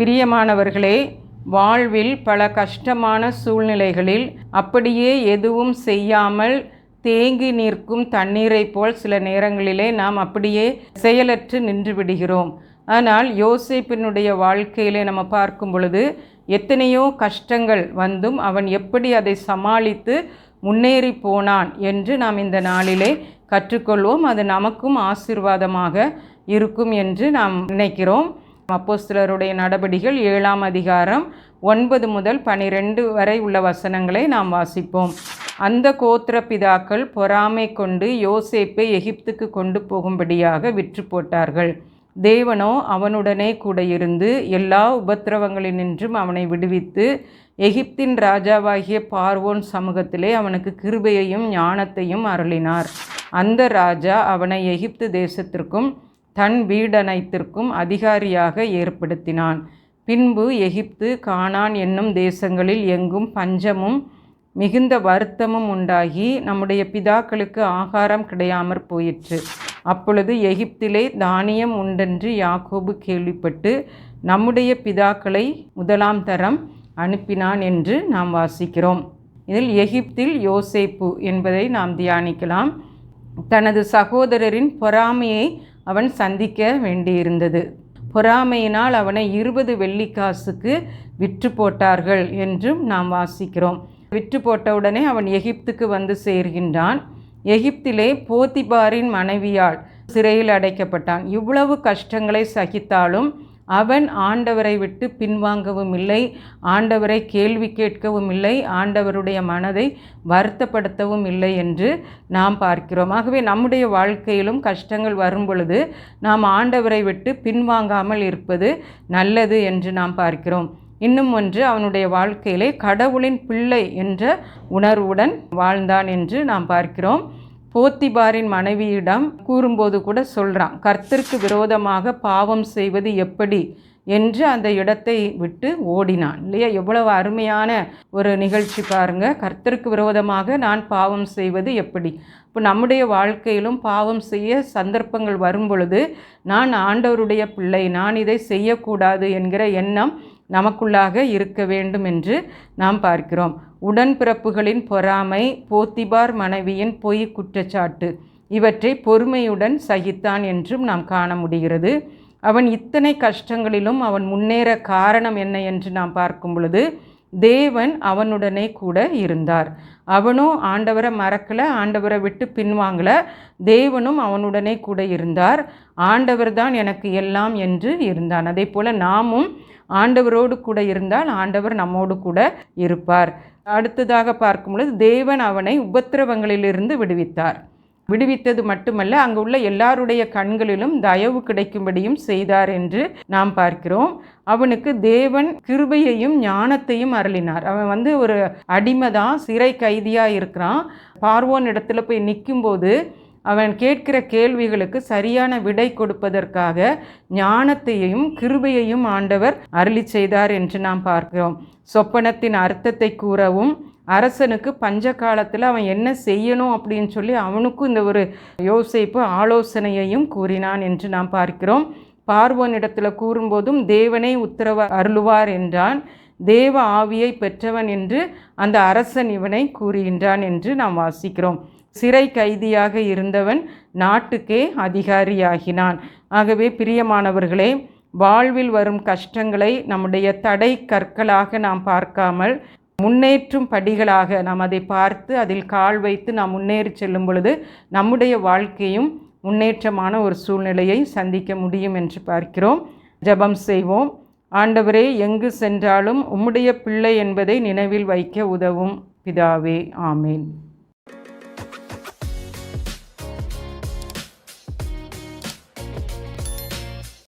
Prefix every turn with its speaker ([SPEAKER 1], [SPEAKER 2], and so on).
[SPEAKER 1] பிரியமானவர்களே வாழ்வில் பல கஷ்டமான சூழ்நிலைகளில் அப்படியே எதுவும் செய்யாமல் தேங்கி நிற்கும் தண்ணீரைப் போல் சில நேரங்களிலே நாம் அப்படியே செயலற்று நின்று விடுகிறோம். ஆனால் யோசிப்பினுடைய வாழ்க்கையிலே நம்ம பார்க்கும் பொழுது எத்தனையோ கஷ்டங்கள் வந்தும் அவன் எப்படி அதை சமாளித்து முன்னேறி போனான் என்று நாம் இந்த நாளிலே கற்றுக்கொள்வோம். அது நமக்கும் ஆசீர்வாதமாக இருக்கும் என்று நாம் நினைக்கிறோம். அப்போஸ்தலருடைய நடபடிகள் ஏழாம் அதிகாரம் ஒன்பது முதல் பனிரெண்டு வரை உள்ள வசனங்களை நாம் வாசிப்போம். அந்த கோத்திர பிதாக்கள் பொறாமை கொண்டு யோசேப்பை எகிப்துக்கு கொண்டு போகும்படியாக விற்று போட்டார்கள். தேவனோ அவனுடனே கூட இருந்து எல்லா உபத்திரவங்களினின்றும் அவனை விடுவித்து எகிப்தின் ராஜாவாகிய பார்வோன் சமூகத்திலே அவனுக்கு கிருபையையும் ஞானத்தையும் அருளினார். அந்த ராஜா அவனை எகிப்து தேசத்திற்கும் தன் வீடனைத்திற்கும் அதிகாரியாக ஏற்படுத்தினான். பின்பு எகிப்து கானான் என்னும் தேசங்களில் எங்கும் பஞ்சமும் மிகுந்த வருத்தமும் உண்டாகி நம்முடைய பிதாக்களுக்கு ஆகாரம் கிடையாமற் போயிற்று. அப்பொழுது எகிப்திலே தானியம் உண்டென்று யாக்கோபு கேள்விப்பட்டு நம்முடைய பிதாக்களை முதலாம் தரம் அனுப்பினான் என்று நாம் வாசிக்கிறோம். இதில் எகிப்தில் யோசேப்பு என்பதை நாம் தியானிக்கலாம். தனது சகோதரரின் பொறாமையை அவன் சந்திக்க வேண்டியிருந்தது. பொறாமையினால் அவனை இருபது வெள்ளிக்காசுக்கு விற்று போட்டார்கள் என்றும் நாம் வாசிக்கிறோம். விற்று போட்டவுடனே அவன் எகிப்துக்கு வந்து சேர்கின்றான். எகிப்திலே போத்திபாரின் மனைவியால் சிறையில் அடைக்கப்பட்டான். இவ்வளவு கஷ்டங்களை சகித்தாலும் அவன் ஆண்டவரை விட்டு பின்வாங்கவும் இல்லை ஆண்டவரை கேள்வி கேட்கவும் இல்லை ஆண்டவருடைய மனதை வருத்தப்படுத்தவும் இல்லை என்று நாம் பார்க்கிறோம். ஆகவே நம்முடைய வாழ்க்கையிலும் கஷ்டங்கள் வரும் பொழுது நாம் ஆண்டவரை விட்டு பின்வாங்காமல் இருப்பது நல்லது என்று நாம் பார்க்கிறோம். இன்னும் ஒன்று அவனுடைய வாழ்க்கையிலே கடவுளின் பிள்ளை என்ற உணர்வுடன் வாழ்ந்தான் என்று நாம் பார்க்கிறோம். போத்திபாரின் மனைவியிடம் கூறும்போது கூட சொல்கிறான் கர்த்தருக்கு விரோதமாக பாவம் செய்வது எப்படி? என்று அந்த இடத்தை விட்டு ஓடினான். இல்லையா? எவ்வளவு அருமையான ஒரு நிகழ்ச்சி பாருங்க. கர்த்தருக்கு விரோதமாக நான் பாவம் செய்வது எப்படி? இப்போ நம்முடைய வாழ்க்கையிலும் பாவம் செய்ய சந்தர்ப்பங்கள் வரும் பொழுது நான் ஆண்டவருடைய பிள்ளை நான் இதை செய்யக்கூடாது என்கிற எண்ணம் நமக்குள்ளாக இருக்க வேண்டும் என்று நாம் பார்க்கிறோம். உடன்பிறப்புகளின் பொறாமை போத்திபார் மனைவியின் பொய் குற்றச்சாட்டு. இவற்றை பொறுமையுடன் சகித்தான் என்றும் நாம் காண முடிகிறது. அவன் இத்தனை கஷ்டங்களிலும் அவன் முன்னேற காரணம் என்ன என்று நாம் பார்க்கும் பொழுது தேவன் அவனுடனே கூட இருந்தார். அவனும் ஆண்டவரை மறக்கலை ஆண்டவரை விட்டு பின்வாங்கல. தேவனும் அவனுடனே கூட இருந்தார். ஆண்டவர் தான் எனக்கு எல்லாம் என்று இருந்தான். அதே போல் நாமும் ஆண்டவரோடு கூட இருந்தால் ஆண்டவர் நம்மோடு கூட இருப்பார். அடுத்ததாக பார்க்கும் பொழுது தேவன் அவனை உபத்திரவங்களிலிருந்து விடுவித்தார். விடுவித்தது மட்டுமல்ல அங்கு உள்ள எல்லாருடைய கண்களிலும் தயவு கிடைக்கும்படியும் செய்தார் என்று நாம் பார்க்கிறோம். அவனுக்கு தேவன் கிருபையையும் ஞானத்தையும் அருளினார். அவன் வந்து ஒரு அடிமை தான் சிறை கைதியாக இருக்கிறான். பார்வோன் இடத்துல போய் நிற்கும்போது அவன் கேட்கிற கேள்விகளுக்கு சரியான விடை கொடுப்பதற்காக ஞானத்தையும் கிருபையையும் ஆண்டவர் அருளி செய்தார் என்று நாம் பார்க்கிறோம். சொப்பனத்தின் அர்த்தத்தை கூறவும் அரசனுக்கு பஞ்ச காலத்தில் அவன் என்ன செய்யணும் அப்படின்னு சொல்லி அவனுக்கும் இந்த ஒரு யோசிப்பு ஆலோசனையையும் கூறினான் என்று நாம் பார்க்கிறோம். பார்வோனிடத்தில் கூறும்போதும் தேவனை உத்தரவ அருளுவார் என்றான். தேவ ஆவியை பெற்றவன் என்று அந்த அரசன் இவனை கூறுகின்றான் என்று நாம் வாசிக்கிறோம். சிறை கைதியாக இருந்தவன் நாட்டுக்கே அதிகாரியாகினான். ஆகவே பிரியமானவர்களே வாழ்வில் வரும் கஷ்டங்களை நம்முடைய தடை கற்களாக நாம் பார்க்காமல் முன்னேற்றும் படிகளாக நாம் அதை பார்த்து அதில் கால் வைத்து நாம் முன்னேறி செல்லும் பொழுது நம்முடைய வாழ்க்கையும் முன்னேற்றமான ஒரு சூழ்நிலையை சந்திக்க முடியும் என்று பார்க்கிறோம். ஜெபம் செய்வோம். ஆண்டவரே எங்கு சென்றாலும் உம்முடைய பிள்ளை என்பதை நினைவில் வைக்க உதவும் பிதாவே. ஆமேன்.